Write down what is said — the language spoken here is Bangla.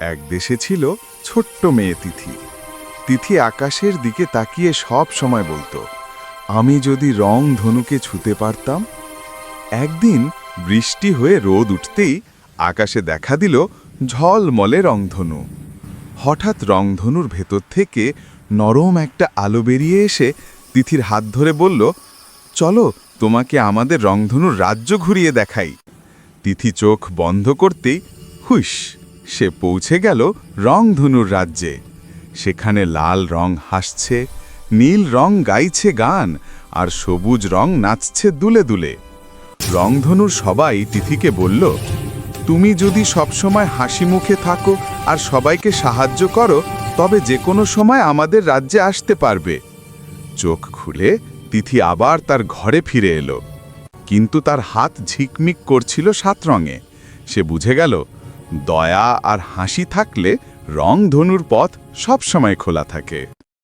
এক দেশে ছিল ছোট্ট মেয়ে তিথি। তিথি আকাশের দিকে তাকিয়ে সব সময় বলতো, আমি যদি রং ধনুকে ছুতে পারতাম? একদিন বৃষ্টি হয়ে রোদ উঠতেই আকাশে দেখা দিল ঝলমলে রংধনু। হঠাৎ রংধনুর ভেতর থেকে নরম একটা আলো বেরিয়ে এসে তিথির হাত ধরে বলল, চলো, তোমাকে আমাদের রংধনুর রাজ্য ঘুরিয়ে দেখাই। তিথি চোখ বন্ধ করতেই হুইস সে পৌঁছে গেল রংধনুর রাজ্যে। সেখানে লাল রং হাসছে, নীল রং গাইছে গান, আর সবুজ রং নাচছে দুলে দুলে। রংধনুর সবাই তিথিকে বলল, তুমি যদি সবসময় হাসি মুখে থাকো আর সবাইকে সাহায্য করো, তবে যে কোনো সময় আমাদের রাজ্যে আসতে পারবে। চোখ খুলে তিথি আবার তার ঘরে ফিরে এলো। কিন্তু তার হাত ঝিকমিক করছিল সাত রঙে। সে বুঝে গেল দয়া আর হাসি থাকলে রং ধনুর পথ সবসময় খোলা থাকে।